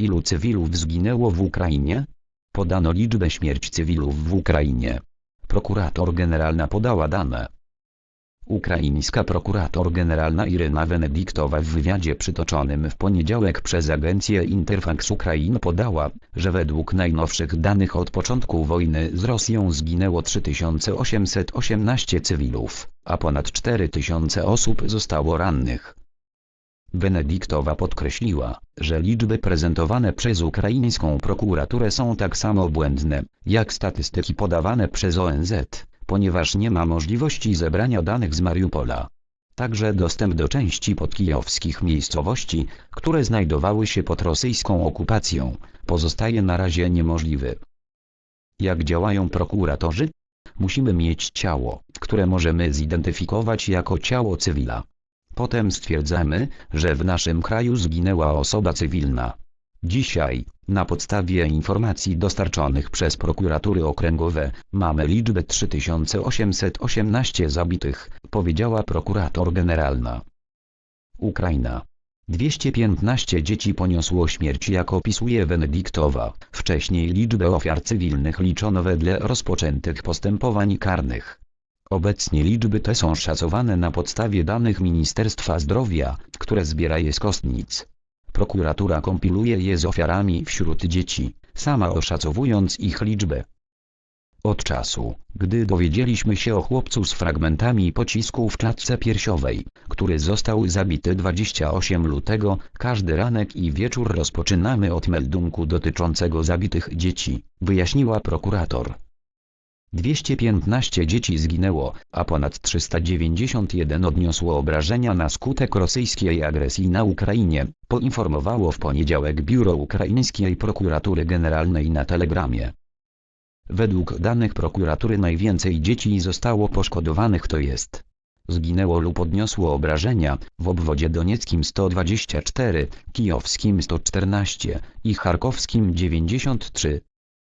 Ilu cywilów zginęło w Ukrainie? Podano liczbę śmierci cywilów w Ukrainie. Prokurator generalna podała dane. Ukraińska prokurator generalna Iryna Wenedyktowa w wywiadzie przytoczonym w poniedziałek przez agencję Interfax Ukraine podała, że według najnowszych danych od początku wojny z Rosją zginęło 3818 cywilów, a ponad 4000 osób zostało rannych. Benedyktowa podkreśliła, że liczby prezentowane przez ukraińską prokuraturę są tak samo błędne, jak statystyki podawane przez ONZ, ponieważ nie ma możliwości zebrania danych z Mariupola. Także dostęp do części podkijowskich miejscowości, które znajdowały się pod rosyjską okupacją, pozostaje na razie niemożliwy. Jak działają prokuratorzy? Musimy mieć ciało, które możemy zidentyfikować jako ciało cywila. Potem stwierdzamy, że w naszym kraju zginęła osoba cywilna. Dzisiaj, na podstawie informacji dostarczonych przez prokuratury okręgowe, mamy liczbę 3818 zabitych, powiedziała prokurator generalna. Ukraina. 215 dzieci poniosło śmierć jak opisuje Wenedyktowa. Wcześniej liczbę ofiar cywilnych liczono wedle rozpoczętych postępowań karnych. Obecnie liczby te są szacowane na podstawie danych Ministerstwa Zdrowia, które zbiera je z kostnic. Prokuratura kompiluje je z ofiarami wśród dzieci, sama oszacowując ich liczbę. Od czasu, gdy dowiedzieliśmy się o chłopcu z fragmentami pocisku w klatce piersiowej, który został zabity 28 lutego, każdy ranek i wieczór rozpoczynamy od meldunku dotyczącego zabitych dzieci, wyjaśniła prokurator. 215 dzieci zginęło, a ponad 391 odniosło obrażenia na skutek rosyjskiej agresji na Ukrainie, poinformowało w poniedziałek Biuro Ukraińskiej Prokuratury Generalnej na Telegramie. Według danych prokuratury najwięcej dzieci zostało poszkodowanych to jest zginęło lub odniosło obrażenia w obwodzie donieckim 124, kijowskim 114 i charkowskim 93.